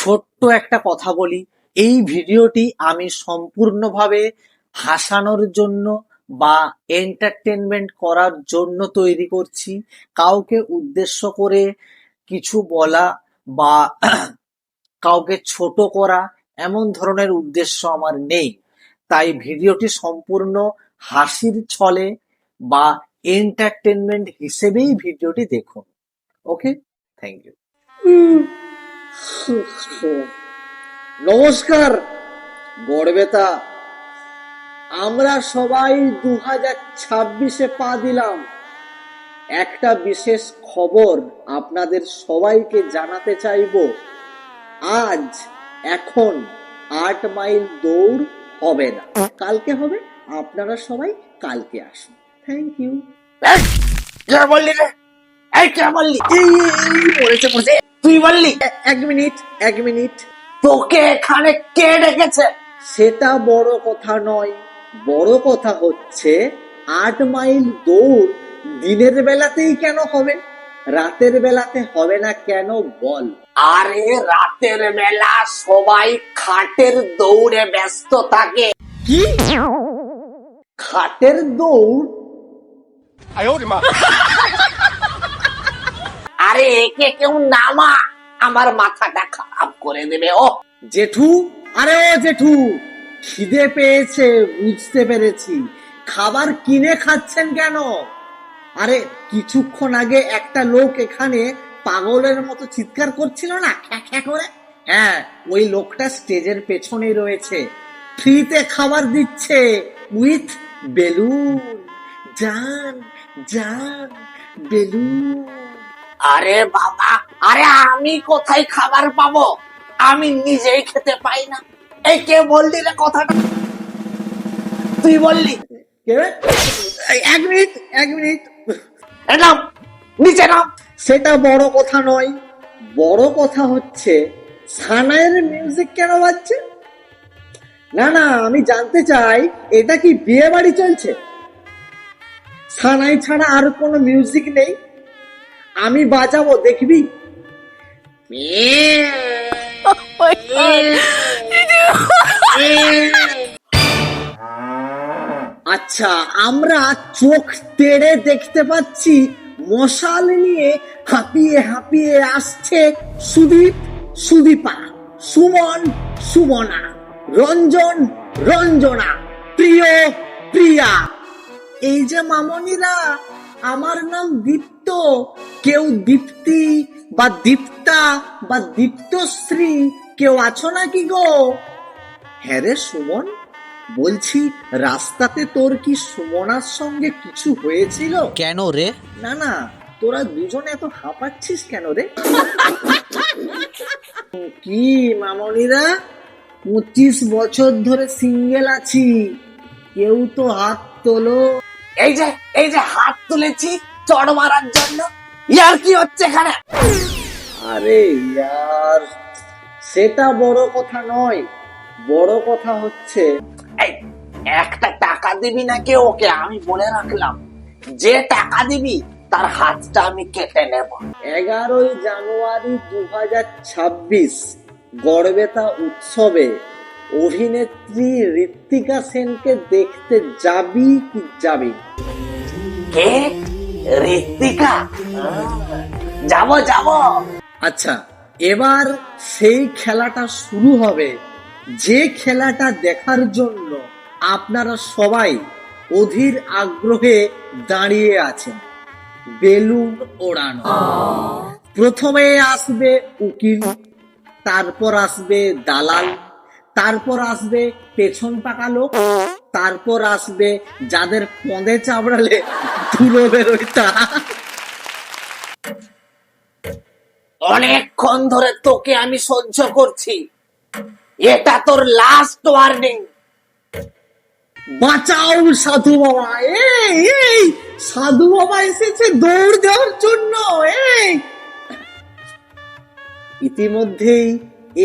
ছোট্ট একটা কথা বলি। এই ভিডিওটি আমি সম্পূর্ণভাবে হাসানোর জন্য বা এন্টারটেনমেন্ট করার জন্য তৈরি করছি। কাউকে উদ্দেশ্য করে কিছু বলা বা কাউকে ছোট করা এমন ধরনের উদ্দেশ্য আমার নেই। তাই ভিডিওটি সম্পূর্ণ হাসির ছলে বা এন্টারটেনমেন্ট হিসেবেই ভিডিওটি দেখুন। ওকে? থ্যাংক ইউ নমস্কার গড়বেতা আমরা সবাই দু হাজার ছাব্বিশে পা দিলাম একটা বিশেষ খবর আপনাদের সবাইকে জানাতে চাইব আজ এখন আট মাইল দৌড় হবে না কালকে হবে আপনারা সবাই কালকে আসুন থ্যাংক ইউ বললি রে এই কে বললি পড়েছে পড়েছে তুই বললি? এক মিনিট এক মিনিট। তোকে এখানে কে ডেকেছে? সেটা বড় কথা নয়। বড় কথা হচ্ছে আট মাইল দৌড় দিনের বেলাতেই কেন হবে? রাতের বেলাতে হবে না কেন বল? আরে রাতের বেলা সবাই খাটের দৌড়ে ব্যস্ত থাকে। কি? খাটের দৌড়? আরে একে কেউ নামা আমার মাথাটা খারাপ করে দেবে, ও। জেঠু, আরে জেঠু, খিদে পেয়েছে, বুঝতে পেরেছি। খাবার কিনে খাচ্ছেন কেন? আরে, কিছুক্ষণ আগে একটা লোক এখানে পাগলের মতো চিৎকার করছিল না, খ্যা খ্যা করে? হ্যাঁ ওই লোকটা স্টেজের পেছনে রয়েছে। ফ্রিতে খাবার দিচ্ছে উইথ বেলুন। জান জান, বেলুন। আরে বাবা, আরে আমি কোথায় খাবার পাবো? আমি নিজেই খেতে পাই না। এই কে বললি রে কথাটা? তুই বললি। এক মিনিট এক মিনিট। নাম, নিচে নাম। সেটা বড় কথা নয়। বড় কথা হচ্ছে সানায়ের মিউজিক কেন বাজছে? না না, আমি জানতে চাই, এটা কি বিয়ে বাড়ি চলছে? সানাই ছাড়া আর কোনো মিউজিক নেই? আমি বাজাবো দেখবি? আচ্ছা আমরা চোখ তেড়ে দেখতে পাচ্ছি, মশাল নিয়ে হাঁপিয়ে হাঁপিয়ে আসছে সুদীপ, সুদীপা, সুমন, সুমনা, রঞ্জন, রঞ্জনা, প্রিয়, প্রিয়া। এই যে মামনিরা আমার নাম দীপ্ত। কেউ দীপ্তি বা দীপ্তা বা দীপ্তশ্রী কেউ আছো নাকি গো? হ্যাঁ রে সুমন বলছি রাস্তাতে তোর কি সুমনার সঙ্গে কিছু হয়েছিল? কেন রে? না না তোরা দুজন এত হাঁপাচ্ছিস কেন রে? কি মামনিরা? পঁচিশ বছর ধরে সিঙ্গেল আছি কেউ তো হাত তোলো। এই যে এই যে হাত তুলেছি চড় মারার জন্য। ইয়ার কি হচ্ছে এখানে? আরে ইয়ার সেটা বড় কথা নয়। বড় কথা হচ্ছে এই একটা টাকা দিবি নাকি ওকে? আমি বলে রাখলাম যে টাকা দিবি তার হাতটা আমি কেটে নেব। এগারোই জানুয়ারি দু হাজার ছাব্বিশ গড়বেতা উৎসবে অভিনেত্রী ঋত্বিকা সেনকে দেখতে যাবি কি যাবি? কে? ঋত্বিকা? যাব যাব। আচ্ছা এবার সেই খেলাটা শুরু হবে। যে খেলাটা দেখার জন্য আপনারা সবাই অধীর আগ্রহে দাঁড়িয়ে আছেন। বেলুন ওড়ানো। প্রথমে আসবে উকিল তারপর আসবে দালাল। তারপর আসবে পেছন পাকা লোক, তারপর আসবে যাদের পদে চাবড়ালে ধুলো বেরোয় তারা অনেকক্ষণ ধরে তোকে আমি সহ্য করছি। এটা তোর লাস্ট ওয়ার্নিং বাঁচাও সাধু বাবা, এই এই, সাধু বাবা এসেছে দৌড় দেওয়ার জন্য, এই। ইতিমধ্যেই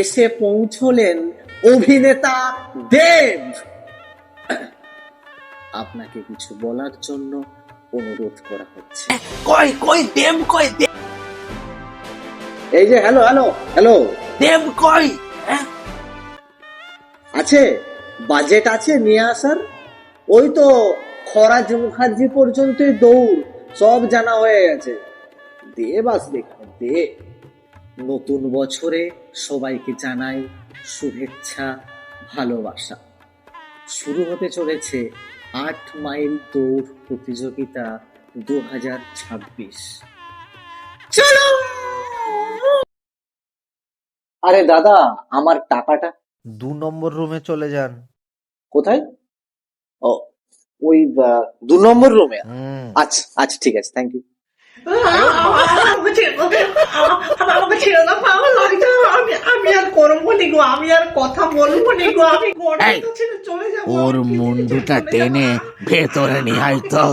এসে পৌঁছলেন অভিনেতা দেব। আপনাকে কিছু বলার জন্য অনুরোধ করা হচ্ছে। কই কই দেব কই এই যে হ্যালো হ্যালো হ্যালো দেব কই হ্যাঁ? আছে বাজেট আছে নিয়ে আসার। ওই তো খরাজ মুখার্জি পর্যন্তই দৌড় সব জানা হয়ে গেছে। দে বাস দেখো দে নতুন বছরে সবাইকে জানাই শুভেচ্ছা ভালোবাসা। শুরু হতে চলেছে আট মাইল দৌড় প্রতিযোগিতা দু হাজার ছাব্বিশ। চলো! আরে দাদা আমার টাকাটা? দু নম্বর রুমে চলে যান। কোথায়? ও ওই দু নম্বর রুমে? আচ্ছা আচ্ছা ঠিক আছে থ্যাংক ইউ আমাকে ছেড়ে দাও লাগছে আমি আমি আর করব নি গো আমি আর কথা বলব নি গো আমি ছেড়ে চলে যাব ওর মুন্ডুটা টেনে ভেতরে আয় তো।